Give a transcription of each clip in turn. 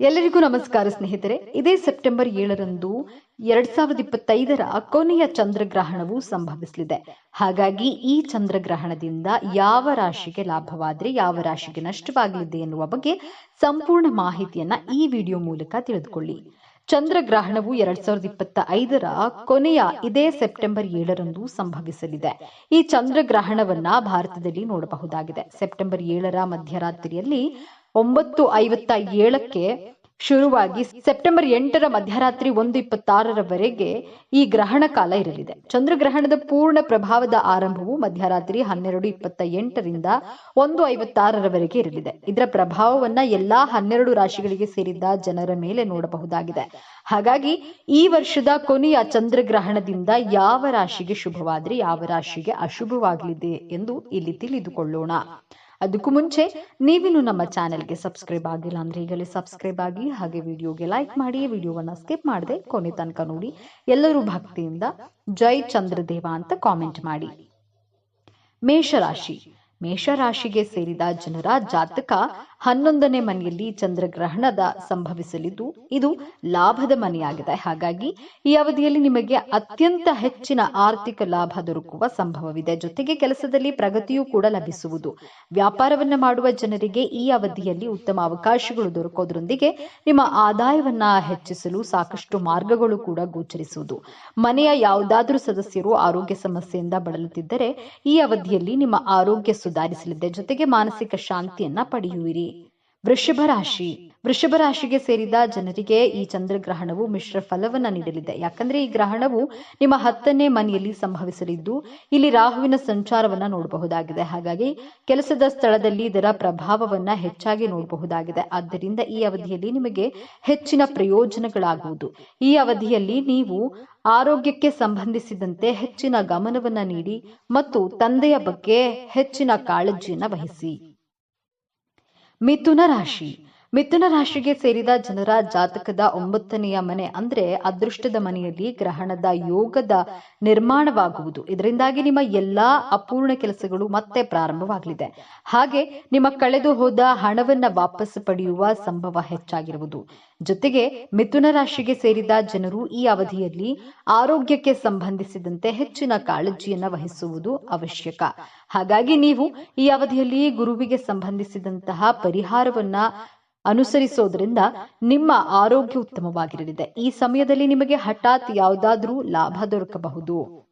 ಎಲ್ಲರಿಗೂ ನಮಸ್ಕಾರ ಸ್ನೇಹಿತರೆ. ಇದೇ ಸೆಪ್ಟೆಂಬರ್ ಏಳರಂದು ಎರಡ್ ಸಾವಿರದ ಇಪ್ಪತ್ತೈದರ ಕೊನೆಯ ಚಂದ್ರಗ್ರಹಣವು ಸಂಭವಿಸಲಿದೆ. ಹಾಗಾಗಿ ಈ ಚಂದ್ರಗ್ರಹಣದಿಂದ ಯಾವ ರಾಶಿಗೆ ಲಾಭವಾದರೆ ಯಾವ ರಾಶಿಗೆ ನಷ್ಟವಾಗಲಿದೆ ಎನ್ನುವ ಬಗ್ಗೆ ಸಂಪೂರ್ಣ ಮಾಹಿತಿಯನ್ನ ಈ ವಿಡಿಯೋ ಮೂಲಕ ತಿಳಿದುಕೊಳ್ಳಿ. ಚಂದ್ರಗ್ರಹಣವು ಎರಡ್ ಸಾವಿರದ ಇಪ್ಪತ್ತ ಐದರ ಕೊನೆಯ ಇದೇ ಸೆಪ್ಟೆಂಬರ್ ಏಳರಂದು ಸಂಭವಿಸಲಿದೆ. ಈ ಚಂದ್ರಗ್ರಹಣವನ್ನ ಭಾರತದಲ್ಲಿ ನೋಡಬಹುದಾಗಿದೆ. ಸೆಪ್ಟೆಂಬರ್ ಏಳರ ಮಧ್ಯರಾತ್ರಿಯಲ್ಲಿ ಒಂಬತ್ತು ಐವತ್ತ ಏಳಕ್ಕೆ ಶುರುವಾಗಿ ಸೆಪ್ಟೆಂಬರ್ ಎಂಟರ ಮಧ್ಯರಾತ್ರಿ ಒಂದು ಇಪ್ಪತ್ತಾರರವರೆಗೆ ಈ ಗ್ರಹಣ ಕಾಲ ಇರಲಿದೆ. ಚಂದ್ರಗ್ರಹಣದ ಪೂರ್ಣ ಪ್ರಭಾವದ ಆರಂಭವು ಮಧ್ಯರಾತ್ರಿ ಹನ್ನೆರಡು ಇಪ್ಪತ್ತ ಎಂಟರಿಂದ ಒಂದು ಐವತ್ತಾರರವರೆಗೆ ಇರಲಿದೆ. ಇದರ ಪ್ರಭಾವವನ್ನ ಎಲ್ಲಾ ಹನ್ನೆರಡು ರಾಶಿಗಳಿಗೆ ಸೇರಿದ್ದ ಜನರ ಮೇಲೆ ನೋಡಬಹುದಾಗಿದೆ. ಹಾಗಾಗಿ ಈ ವರ್ಷದ ಕೊನೆಯ ಚಂದ್ರಗ್ರಹಣದಿಂದ ಯಾವ ರಾಶಿಗೆ ಶುಭವಾದ್ರೆ ಯಾವ ರಾಶಿಗೆ ಅಶುಭವಾಗಲಿದೆ ಎಂದು ಇಲ್ಲಿ ತಿಳಿದುಕೊಳ್ಳೋಣ. ಅದಕ್ಕೂ ಮುಂಚೆ ನೀವಿನ್ನು ನಮ್ಮ ಚಾನೆಲ್ಗೆ ಸಬ್ಸ್ಕ್ರೈಬ್ ಆಗಿಲ್ಲ ಅಂದ್ರೆ ಈಗಲೇ ಸಬ್ಸ್ಕ್ರೈಬ್ ಆಗಿ ಹಾಗೆ ವಿಡಿಯೋಗೆ ಲೈಕ್ ಮಾಡಿ, ವಿಡಿಯೋವನ್ನ ಸ್ಕಿಪ್ ಮಾಡದೆ ಕೊನೆ ತನಕ ನೋಡಿ. ಎಲ್ಲರೂ ಭಕ್ತಿಯಿಂದ ಜೈ ಚಂದ್ರದೇವ ಅಂತ ಕಾಮೆಂಟ್ ಮಾಡಿ. ಮೇಷರಾಶಿ. ಮೇಷರಾಶಿಗೆ ಸೇರಿದ ಜನರ ಜಾತಕ ಹನ್ನೊಂದನೇ ಮನೆಯಲ್ಲಿ ಚಂದ್ರಗ್ರಹಣದ ಸಂಭವಿಸಲಿದ್ದು, ಇದು ಲಾಭದ ಮನೆಯಾಗಿದೆ. ಹಾಗಾಗಿ, ಈ ಅವಧಿಯಲ್ಲಿ ನಿಮಗೆ ಅತ್ಯಂತ ಹೆಚ್ಚಿನ ಆರ್ಥಿಕ ಲಾಭ ದೊರಕುವ ಸಂಭವವಿದೆ. ಜೊತೆಗೆ ಕೆಲಸದಲ್ಲಿ ಪ್ರಗತಿಯೂ ಕೂಡ ಲಭಿಸುವುದು. ವ್ಯಾಪಾರವನ್ನ ಮಾಡುವ ಜನರಿಗೆ ಈ ಅವಧಿಯಲ್ಲಿ ಉತ್ತಮ ಅವಕಾಶಗಳು ದೊರಕೋದ್ರೊಂದಿಗೆ ನಿಮ್ಮ ಆದಾಯವನ್ನ ಹೆಚ್ಚಿಸಲು ಸಾಕಷ್ಟು ಮಾರ್ಗಗಳು ಕೂಡ ಗೋಚರಿಸುವುದು. ಮನೆಯ ಯಾವುದಾದ್ರೂ ಸದಸ್ಯರು ಆರೋಗ್ಯ ಸಮಸ್ಯೆಯಿಂದ ಬಳಲುತ್ತಿದ್ದರೆ, ಈ ಅವಧಿಯಲ್ಲಿ ನಿಮ್ಮ ಆರೋಗ್ಯ ಸುಧಾರಿಸಲಿದೆ. ಜೊತೆಗೆ ಮಾನಸಿಕ ಶಾಂತಿಯನ್ನ ಪಡೆಯುವಿರಿ. ವೃಷಭ ರಾಶಿ. ವೃಷಭ ರಾಶಿಗೆ ಸೇರಿದ ಜನರಿಗೆ ಈ ಚಂದ್ರಗ್ರಹಣವು ಮಿಶ್ರ ಫಲವನ್ನ ನೀಡಲಿದೆ. ಯಾಕಂದ್ರೆ ಈ ಗ್ರಹಣವು ನಿಮ್ಮ ಹತ್ತನೇ ಮನೆಯಲ್ಲಿ ಸಂಭವಿಸಲಿದ್ದು, ಇಲ್ಲಿ ರಾಹುವಿನ ಸಂಚಾರವನ್ನ ನೋಡಬಹುದಾಗಿದೆ. ಹಾಗಾಗಿ ಕೆಲಸದ ಸ್ಥಳದಲ್ಲಿ ಇದರ ಪ್ರಭಾವವನ್ನ ಹೆಚ್ಚಾಗಿ ನೋಡಬಹುದಾಗಿದೆ. ಆದ್ದರಿಂದ ಈ ಅವಧಿಯಲ್ಲಿ ನಿಮಗೆ ಹೆಚ್ಚಿನ ಪ್ರಯೋಜನಗಳಾಗುವುದು. ಈ ಅವಧಿಯಲ್ಲಿ ನೀವು ಆರೋಗ್ಯಕ್ಕೆ ಸಂಬಂಧಿಸಿದಂತೆ ಹೆಚ್ಚಿನ ಗಮನವನ್ನ ನೀಡಿ ಮತ್ತು ತಂದೆಯ ಬಗ್ಗೆ ಹೆಚ್ಚಿನ ಕಾಳಜಿಯನ್ನ ವಹಿಸಿ. ಮಿಥುನ ರಾಶಿ ಮಿಥುನ ರಾಶಿಗೆ ಸೇರಿದ ಜನರ ಜಾತಕದ ಒಂಬತ್ತನೆಯ ಮನೆ ಅಂದ್ರೆ ಅದೃಷ್ಟದ ಮನೆಯಲ್ಲಿ ಗ್ರಹಣದ ಯೋಗದ ನಿರ್ಮಾಣವಾಗುವುದು. ಇದರಿಂದಾಗಿ ನಿಮ್ಮ ಎಲ್ಲಾ ಅಪೂರ್ಣ ಕೆಲಸಗಳು ಮತ್ತೆ ಪ್ರಾರಂಭವಾಗಲಿದೆ. ಹಾಗೆ ನಿಮ್ಮ ಕಳೆದು ಹೋದ ಹಣವನ್ನ ವಾಪಸ್ ಪಡೆಯುವ ಸಂಭವ ಹೆಚ್ಚಾಗಿರುವುದು. ಜೊತೆಗೆ ಮಿಥುನ ರಾಶಿಗೆ ಸೇರಿದ ಜನರು ಈ ಅವಧಿಯಲ್ಲಿ ಆರೋಗ್ಯಕ್ಕೆ ಸಂಬಂಧಿಸಿದಂತೆ ಹೆಚ್ಚಿನ ಕಾಳಜಿಯನ್ನ ವಹಿಸುವುದು ಅವಶ್ಯಕ. ಹಾಗಾಗಿ ನೀವು ಈ ಅವಧಿಯಲ್ಲಿ ಗುರುವಿಗೆ ಸಂಬಂಧಿಸಿದಂತಹ ಪರಿಹಾರವನ್ನ ಅನುಸರಿಸೋದ್ರಿಂದ ನಿಮ್ಮ ಆರೋಗ್ಯ ಉತ್ತಮವಾಗಿರಲಿದೆ. ಈ ಸಮಯದಲ್ಲಿ ನಿಮಗೆ ಹಠಾತ್ ಯಾವುದಾದ್ರೂ ಲಾಭ ದೊರಕಬಹುದು.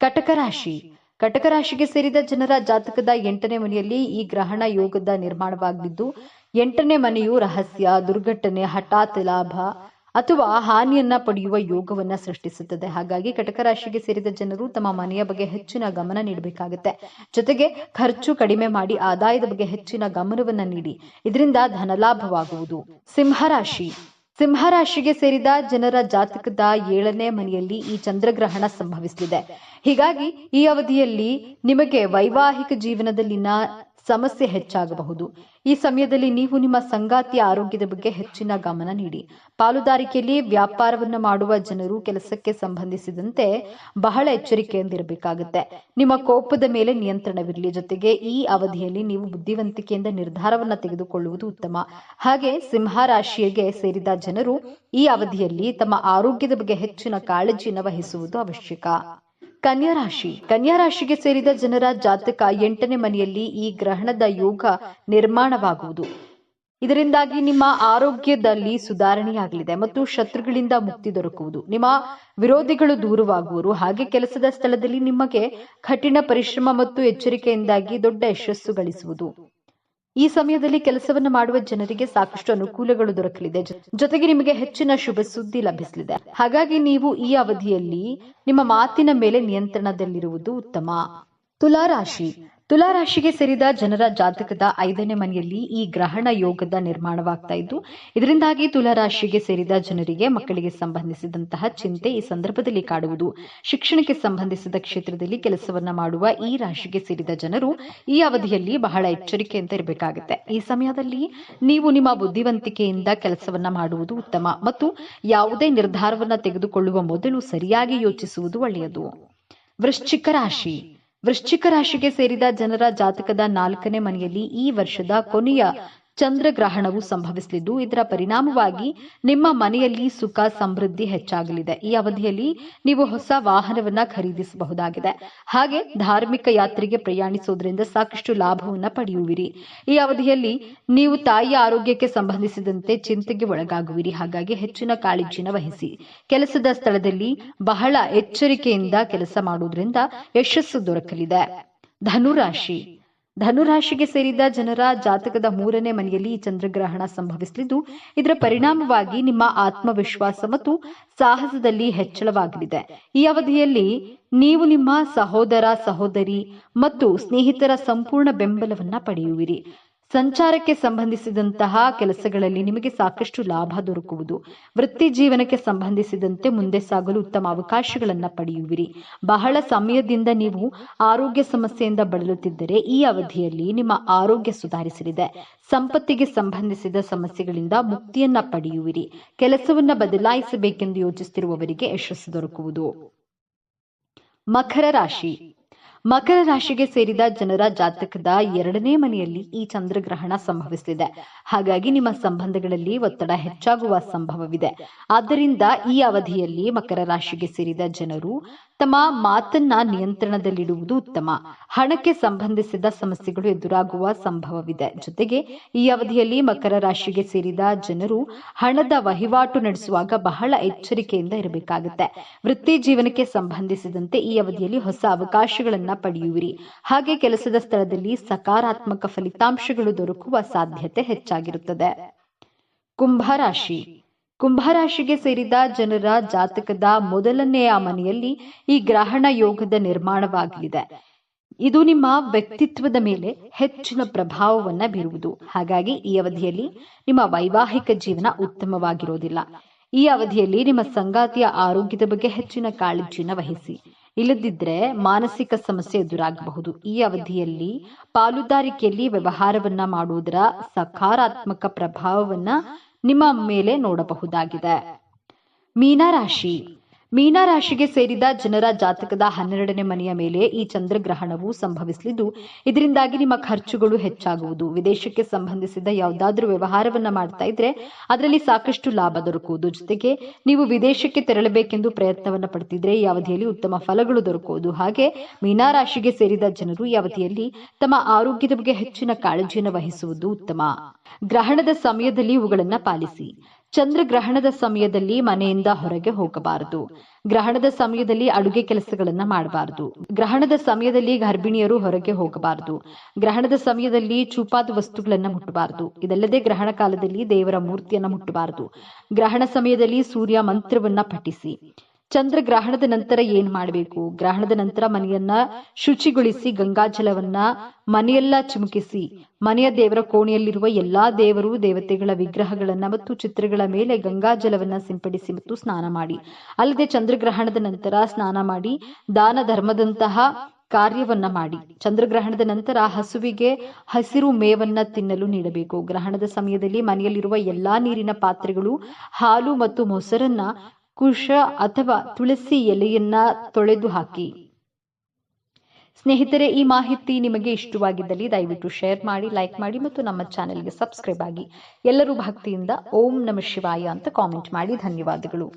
ಕಟಕ ರಾಶಿ. ಕಟಕ ರಾಶಿಗೆ ಸೇರಿದ ಜನರ ಜಾತಕದ ಎಂಟನೇ ಮನೆಯಲ್ಲಿ ಈ ಗ್ರಹಣ ಯೋಗದ ನಿರ್ಮಾಣವಾಗಿದ್ದು, ಎಂಟನೇ ಮನೆಯು ರಹಸ್ಯ, ದುರ್ಘಟನೆ, ಹಠಾತ್ ಲಾಭ ಅಥವಾ ಹಾನಿಯನ್ನ ಪಡೆಯುವ ಯೋಗವನ್ನ ಸೃಷ್ಟಿಸುತ್ತದೆ. ಹಾಗಾಗಿ ಕಟಕ ರಾಶಿಗೆ ಸೇರಿದ ಜನರು ತಮ್ಮ ಮನೆಯ ಬಗ್ಗೆ ಹೆಚ್ಚಿನ ಗಮನ ನೀಡಬೇಕಾಗುತ್ತೆ. ಜೊತೆಗೆ ಖರ್ಚು ಕಡಿಮೆ ಮಾಡಿ ಆದಾಯದ ಬಗ್ಗೆ ಹೆಚ್ಚಿನ ಗಮನವನ್ನ ನೀಡಿ. ಇದರಿಂದ ಧನಲಾಭವಾಗುವುದು. ಸಿಂಹರಾಶಿ. ಸಿಂಹರಾಶಿಗೆ ಸೇರಿದ ಜನರ ಜಾತಕದ ಏಳನೇ ಮನೆಯಲ್ಲಿ ಈ ಚಂದ್ರಗ್ರಹಣ ಸಂಭವಿಸಲಿದೆ ಹೀಗಾಗಿ ಈ ಅವಧಿಯಲ್ಲಿ ನಿಮಗೆ ವೈವಾಹಿಕ ಜೀವನದಲ್ಲಿನ ಸಮಸ್ಯೆ ಹೆಚ್ಚಾಗಬಹುದು. ಈ ಸಮಯದಲ್ಲಿ ನೀವು ನಿಮ್ಮ ಸಂಗಾತಿಯ ಆರೋಗ್ಯದ ಬಗ್ಗೆ ಹೆಚ್ಚಿನ ಗಮನ ನೀಡಿ. ಪಾಲುದಾರಿಕೆಯಲ್ಲಿ ವ್ಯಾಪಾರವನ್ನ ಮಾಡುವ ಜನರು ಕೆಲಸಕ್ಕೆ ಸಂಬಂಧಿಸಿದಂತೆ ಬಹಳ ಎಚ್ಚರಿಕೆಯಿಂದಿರಬೇಕಾಗುತ್ತೆ. ನಿಮ್ಮ ಕೋಪದ ಮೇಲೆ ನಿಯಂತ್ರಣವಿರಲಿ. ಜೊತೆಗೆ ಈ ಅವಧಿಯಲ್ಲಿ ನೀವು ಬುದ್ಧಿವಂತಿಕೆಯಿಂದ ನಿರ್ಧಾರವನ್ನ ತೆಗೆದುಕೊಳ್ಳುವುದು ಉತ್ತಮ. ಹಾಗೆ ಸಿಂಹ ರಾಶಿಗೆ ಸೇರಿದ ಜನರು ಈ ಅವಧಿಯಲ್ಲಿ ತಮ್ಮ ಆರೋಗ್ಯದ ಬಗ್ಗೆ ಹೆಚ್ಚಿನ ಕಾಳಜಿಯನ್ನು ವಹಿಸುವುದು ಅವಶ್ಯಕ. ಕನ್ಯಾ ರಾಶಿ ಕನ್ಯಾ ರಾಶಿಗೆ ಸೇರಿದ ಜನರ ಜಾತಕ ಎಂಟನೇ ಮನೆಯಲ್ಲಿ ಈ ಗ್ರಹಣದ ಯೋಗ ನಿರ್ಮಾಣವಾಗುವುದು. ಇದರಿಂದಾಗಿ ನಿಮ್ಮ ಆರೋಗ್ಯದಲ್ಲಿ ಸುಧಾರಣೆಯಾಗಲಿದೆ ಮತ್ತು ಶತ್ರುಗಳಿಂದ ಮುಕ್ತಿ ದೊರಕುವುದು. ನಿಮ್ಮ ವಿರೋಧಿಗಳು ದೂರವಾಗುವರು. ಹಾಗೆ ಕೆಲಸದ ಸ್ಥಳದಲ್ಲಿ ನಿಮಗೆ ಕಠಿಣ ಪರಿಶ್ರಮ ಮತ್ತು ಎಚ್ಚರಿಕೆಯಿಂದಾಗಿ ದೊಡ್ಡ ಯಶಸ್ಸು ಗಳಿಸುವುದು. ಈ ಸಮಯದಲ್ಲಿ ಕೆಲಸವನ್ನು ಮಾಡುವ ಜನರಿಗೆ ಸಾಕಷ್ಟು ಅನುಕೂಲಗಳು ದೊರಕಲಿದೆ. ಜೊತೆಗೆ ನಿಮಗೆ ಹೆಚ್ಚಿನ ಶುಭ ಸುದ್ದಿ ಲಭಿಸಲಿದೆ. ಹಾಗಾಗಿ ನೀವು ಈ ಅವಧಿಯಲ್ಲಿ ನಿಮ್ಮ ಮಾತಿನ ಮೇಲೆ ನಿಯಂತ್ರಣದಲ್ಲಿರುವುದು ಉತ್ತಮ. ತುಲಾರಾಶಿ. ತುಲಾರಾಶಿಗೆ ಸೇರಿದ ಜನರ ಜಾತಕದ ಐದನೇ ಮನೆಯಲ್ಲಿ ಈ ಗ್ರಹಣ ಯೋಗದ ನಿರ್ಮಾಣವಾಗ್ತಾ ಇದ್ದು, ಇದರಿಂದಾಗಿ ತುಲಾರಾಶಿಗೆ ಸೇರಿದ ಜನರಿಗೆ ಮಕ್ಕಳಿಗೆ ಸಂಬಂಧಿಸಿದಂತಹ ಚಿಂತೆ ಈ ಸಂದರ್ಭದಲ್ಲಿ ಕಾಡುವುದು. ಶಿಕ್ಷಣಕ್ಕೆ ಸಂಬಂಧಿಸಿದ ಕ್ಷೇತ್ರದಲ್ಲಿ ಕೆಲಸವನ್ನ ಮಾಡುವ ಈ ರಾಶಿಗೆ ಸೇರಿದ ಜನರು ಈ ಅವಧಿಯಲ್ಲಿ ಬಹಳ ಎಚ್ಚರಿಕೆಯಿಂದ ಇರಬೇಕಾಗುತ್ತೆ. ಈ ಸಮಯದಲ್ಲಿ ನೀವು ನಿಮ್ಮ ಬುದ್ಧಿವಂತಿಕೆಯಿಂದ ಕೆಲಸವನ್ನ ಮಾಡುವುದು ಉತ್ತಮ ಮತ್ತು ಯಾವುದೇ ನಿರ್ಧಾರವನ್ನ ತೆಗೆದುಕೊಳ್ಳುವ ಮೊದಲು ಸರಿಯಾಗಿ ಯೋಚಿಸುವುದು ಒಳ್ಳೆಯದು. ವೃಶ್ಚಿಕ ರಾಶಿ. ವೃಶ್ಚಿಕ ರಾಶಿಗೆ ಸೇರಿದ ಜನರ ಜಾತಕದ ನಾಲ್ಕನೇ ಮನೆಯಲ್ಲಿ ಈ ವರ್ಷದ ಕೊನೆಯ ಚಂದ್ರಗ್ರಹಣವು ಸಂಭವಿಸಲಿದ್ದು ಇದರ ಪರಿಣಾಮವಾಗಿ ನಿಮ್ಮ ಮನೆಯಲ್ಲಿ ಸುಖ, ಸಮೃದ್ಧಿ ಹೆಚ್ಚಾಗಲಿದೆ. ಈ ಅವಧಿಯಲ್ಲಿ ನೀವು ಹೊಸ ವಾಹನವನ್ನ ಖರೀದಿಸಬಹುದಾಗಿದೆ. ಹಾಗೆ ಧಾರ್ಮಿಕ ಯಾತ್ರೆಗೆ ಪ್ರಯಾಣಿಸುವುದರಿಂದ ಸಾಕಷ್ಟು ಲಾಭವನ್ನ ಪಡೆಯುವಿರಿ. ಈ ಅವಧಿಯಲ್ಲಿ ನೀವು ತಾಯಿಯ ಆರೋಗ್ಯಕ್ಕೆ ಸಂಬಂಧಿಸಿದಂತೆ ಚಿಂತೆಗೆ ಒಳಗಾಗುವಿರಿ. ಹಾಗಾಗಿ ಹೆಚ್ಚಿನ ಕಾಳಜಿನ ವಹಿಸಿ. ಕೆಲಸದ ಸ್ಥಳದಲ್ಲಿ ಬಹಳ ಎಚ್ಚರಿಕೆಯಿಂದ ಕೆಲಸ ಮಾಡುವುದರಿಂದ ಯಶಸ್ಸು ದೊರಕಲಿದೆ. ಧನುರಾಶಿ ಧನುರಾಶಿಗೆ ಸೇರಿದ ಜನರ ಜಾತಕದ ಮೂರನೇ ಮನೆಯಲ್ಲಿ ಈ ಚಂದ್ರಗ್ರಹಣ ಸಂಭವಿಸಲಿದ್ದು ಇದರ ಪರಿಣಾಮವಾಗಿ ನಿಮ್ಮ ಆತ್ಮವಿಶ್ವಾಸ ಮತ್ತು ಸಾಹಸದಲ್ಲಿ ಹೆಚ್ಚಳವಾಗಲಿದೆ. ಈ ಅವಧಿಯಲ್ಲಿ ನೀವು ನಿಮ್ಮ ಸಹೋದರ, ಸಹೋದರಿ ಮತ್ತು ಸ್ನೇಹಿತರ ಸಂಪೂರ್ಣ ಬೆಂಬಲವನ್ನ ಪಡೆಯುವಿರಿ. ಸಂಚಾರಕ್ಕೆ ಸಂಬಂಧಿಸಿದಂತಹ ಕೆಲಸಗಳಲ್ಲಿ ನಿಮಗೆ ಸಾಕಷ್ಟು ಲಾಭ ದೊರಕುವುದು. ವೃತ್ತಿ ಜೀವನಕ್ಕೆ ಸಂಬಂಧಿಸಿದಂತೆ ಮುಂದೆ ಸಾಗಲು ಉತ್ತಮ ಅವಕಾಶಗಳನ್ನು ಪಡೆಯುವಿರಿ. ಬಹಳ ಸಮಯದಿಂದ ನೀವು ಆರೋಗ್ಯ ಸಮಸ್ಯೆಯಿಂದ ಬಳಲುತ್ತಿದ್ದರೆ ಈ ಅವಧಿಯಲ್ಲಿ ನಿಮ್ಮ ಆರೋಗ್ಯ ಸುಧಾರಿಸಲಿದೆ. ಸಂಪತ್ತಿಗೆ ಸಂಬಂಧಿಸಿದ ಸಮಸ್ಯೆಗಳಿಂದ ಮುಕ್ತಿಯನ್ನ ಪಡೆಯುವಿರಿ. ಕೆಲಸವನ್ನ ಬದಲಾಯಿಸಬೇಕೆಂದು ಯೋಚಿಸುತ್ತಿರುವವರಿಗೆ ಯಶಸ್ಸು ದೊರಕುವುದು. ಮಕರ ರಾಶಿ. ಮಕರ ರಾಶಿಗೆ ಸೇರಿದ ಜನರ ಜಾತಕದ ಎರಡನೇ ಮನೆಯಲ್ಲಿ ಈ ಚಂದ್ರಗ್ರಹಣ ಸಂಭವಿಸಲಿದೆ ಹಾಗಾಗಿ ನಿಮ್ಮ ಸಂಬಂಧಗಳಲ್ಲಿ ಒತ್ತಡ ಹೆಚ್ಚಾಗುವ ಸಂಭವವಿದೆ. ಆದ್ದರಿಂದ ಈ ಅವಧಿಯಲ್ಲಿ ಮಕರ ರಾಶಿಗೆ ಸೇರಿದ ಜನರು ತಮ್ಮ ಮಾತನ್ನ ನಿಯಂತ್ರಣದಲ್ಲಿಡುವುದು ಉತ್ತಮ. ಹಣಕ್ಕೆ ಸಂಬಂಧಿಸಿದ ಸಮಸ್ಯೆಗಳು ಎದುರಾಗುವ ಸಂಭವವಿದೆ. ಜೊತೆಗೆ ಈ ಅವಧಿಯಲ್ಲಿ ಮಕರ ರಾಶಿಗೆ ಸೇರಿದ ಜನರು ಹಣದ ವಹಿವಾಟು ನಡೆಸುವಾಗ ಬಹಳ ಎಚ್ಚರಿಕೆಯಿಂದ ಇರಬೇಕಾಗುತ್ತೆ. ವೃತ್ತಿ ಜೀವನಕ್ಕೆ ಸಂಬಂಧಿಸಿದಂತೆ ಈ ಅವಧಿಯಲ್ಲಿ ಹೊಸ ಅವಕಾಶಗಳನ್ನ ಪಡೆಯುವಿರಿ. ಹಾಗೆ ಕೆಲಸದ ಸ್ಥಳದಲ್ಲಿ ಸಕಾರಾತ್ಮಕ ಫಲಿತಾಂಶಗಳು ದೊರಕುವ ಸಾಧ್ಯತೆ ಹೆಚ್ಚಾಗಿರುತ್ತದೆ. ಕುಂಭರಾಶಿ. ಕುಂಭರಾಶಿಗೆ ಸೇರಿದ ಜನರ ಜಾತಕದ ಮೊದಲನೆಯ ಮನೆಯಲ್ಲಿ ಈ ಗ್ರಹಣ ಯೋಗದ ನಿರ್ಮಾಣವಾಗಲಿದೆ. ಇದು ನಿಮ್ಮ ವ್ಯಕ್ತಿತ್ವದ ಮೇಲೆ ಹೆಚ್ಚಿನ ಪ್ರಭಾವವನ್ನ ಬೀರುವುದು. ಹಾಗಾಗಿ ಈ ಅವಧಿಯಲ್ಲಿ ನಿಮ್ಮ ವೈವಾಹಿಕ ಜೀವನ ಉತ್ತಮವಾಗಿರುವುದಿಲ್ಲ ಈ ಅವಧಿಯಲ್ಲಿ ನಿಮ್ಮ ಸಂಗಾತಿಯ ಆರೋಗ್ಯದ ಬಗ್ಗೆ ಹೆಚ್ಚಿನ ಕಾಳಜಿಯನ್ನು ವಹಿಸಿ. ಇಲ್ಲದಿದ್ರೆ ಮಾನಸಿಕ ಸಮಸ್ಯೆ ಎದುರಾಗಬಹುದು. ಈ ಅವಧಿಯಲ್ಲಿ ಪಾಲುದಾರಿಕೆಯಲ್ಲಿ ವ್ಯವಹಾರವನ್ನ ಮಾಡುವುದರ ಸಕಾರಾತ್ಮಕ ಪ್ರಭಾವವನ್ನ ನಿಮ್ಮ ಮೇಲೆ ನೋಡಬಹುದಾಗಿದೆ. ಮೀನರಾಶಿ. ಮೀನರಾಶಿಗೆ ಸೇರಿದ ಜನರ ಜಾತಕದ ಹನ್ನೆರಡನೇ ಮನೆಯ ಮೇಲೆ ಈ ಚಂದ್ರಗ್ರಹಣವು ಸಂಭವಿಸಲಿದ್ದು, ಇದರಿಂದಾಗಿ ನಿಮ್ಮ ಖರ್ಚುಗಳು ಹೆಚ್ಚಾಗುವುದು. ವಿದೇಶಕ್ಕೆ ಸಂಬಂಧಿಸಿದ ಯಾವುದಾದ್ರೂ ವ್ಯವಹಾರವನ್ನ ಮಾಡ್ತಾ ಇದ್ರೆ ಅದರಲ್ಲಿ ಸಾಕಷ್ಟು ಲಾಭ ದೊರಕುವುದು. ಜೊತೆಗೆ ನೀವು ವಿದೇಶಕ್ಕೆ ತೆರಳಬೇಕೆಂದು ಪ್ರಯತ್ನವನ್ನ ಪಡ್ತಿದ್ರೆ ಈ ಅವಧಿಯಲ್ಲಿ ಉತ್ತಮ ಫಲಗಳು ದೊರಕುವುದು. ಹಾಗೆ ಮೀನಾರಾಶಿಗೆ ಸೇರಿದ ಜನರು ಈ ಅವಧಿಯಲ್ಲಿ ತಮ್ಮ ಆರೋಗ್ಯದ ಬಗ್ಗೆ ಹೆಚ್ಚಿನ ಕಾಳಜಿಯನ್ನು ವಹಿಸುವುದು ಉತ್ತಮ. ಗ್ರಹಣದ ಸಮಯದಲ್ಲಿ ಇವುಗಳನ್ನ ಪಾಲಿಸಿ. ಚಂದ್ರಗ್ರಹಣದ ಸಮಯದಲ್ಲಿ ಮನೆಯಿಂದ ಹೊರಗೆ ಹೋಗಬಾರದು. ಗ್ರಹಣದ ಸಮಯದಲ್ಲಿ ಅಡುಗೆ ಕೆಲಸಗಳನ್ನ ಮಾಡಬಾರದು. ಗ್ರಹಣದ ಸಮಯದಲ್ಲಿ ಗರ್ಭಿಣಿಯರು ಹೊರಗೆ ಹೋಗಬಾರದು. ಗ್ರಹಣದ ಸಮಯದಲ್ಲಿ ಚೂಪಾದ ವಸ್ತುಗಳನ್ನ ಮುಟ್ಟಬಾರದು. ಇದಲ್ಲದೆ ಗ್ರಹಣ ಕಾಲದಲ್ಲಿ ದೇವರ ಮೂರ್ತಿಯನ್ನ ಮುಟ್ಟಬಾರದು. ಗ್ರಹಣ ಸಮಯದಲ್ಲಿ ಸೂರ್ಯ ಮಂತ್ರವನ್ನ ಪಠಿಸಿ. ಚಂದ್ರಗ್ರಹಣದ ನಂತರ ಏನ್ ಮಾಡಬೇಕು? ಗ್ರಹಣದ ನಂತರ ಮನೆಯನ್ನ ಶುಚಿಗೊಳಿಸಿ ಗಂಗಾಜಲವನ್ನ ಮನೆಯೆಲ್ಲ ಚಿಮುಕಿಸಿ, ಮನೆಯ ದೇವರ ಕೋಣೆಯಲ್ಲಿರುವ ಎಲ್ಲಾ ದೇವರು, ದೇವತೆಗಳ ವಿಗ್ರಹಗಳನ್ನ ಮತ್ತು ಚಿತ್ರಗಳ ಮೇಲೆ ಗಂಗಾಜಲವನ್ನ ಸಿಂಪಡಿಸಿ ಮತ್ತು ಸ್ನಾನ ಮಾಡಿ. ಅಲ್ಲದೆ ಚಂದ್ರಗ್ರಹಣದ ನಂತರ ಸ್ನಾನ ಮಾಡಿ, ದಾನ ಧರ್ಮದಂತಹ ಕಾರ್ಯವನ್ನ ಮಾಡಿ. ಚಂದ್ರಗ್ರಹಣದ ನಂತರ ಹಸುವಿಗೆ ಹಸಿರು ಮೇವನ್ನ ತಿನ್ನಲು ನೀಡಬೇಕು. ಗ್ರಹಣದ ಸಮಯದಲ್ಲಿ ಮನೆಯಲ್ಲಿರುವ ಎಲ್ಲಾ ನೀರಿನ ಪಾತ್ರೆಗಳು, ಹಾಲು ಮತ್ತು ಮೊಸರನ್ನ ಕುಶ ಅಥವಾ ತುಳಸಿ ಎಲೆಯನ್ನ ತೊಳೆದು ಹಾಕಿ ಸ್ನೇಹಿತರೆ, ಈ ಮಾಹಿತಿ ನಿಮಗೆ ಇಷ್ಟವಾಗಿದ್ದಲ್ಲಿ ದಯವಿಟ್ಟು ಶೇರ್ ಮಾಡಿ, ಲೈಕ್ ಮಾಡಿ ಮತ್ತು ನಮ್ಮ ಚಾನೆಲ್ಗೆ ಸಬ್ಸ್ಕ್ರೈಬ್ ಆಗಿ. ಎಲ್ಲರೂ ಭಕ್ತಿಯಿಂದ ಓಂ ನಮ ಶಿವಾಯ ಅಂತ ಕಾಮೆಂಟ್ ಮಾಡಿ. ಧನ್ಯವಾದಗಳು.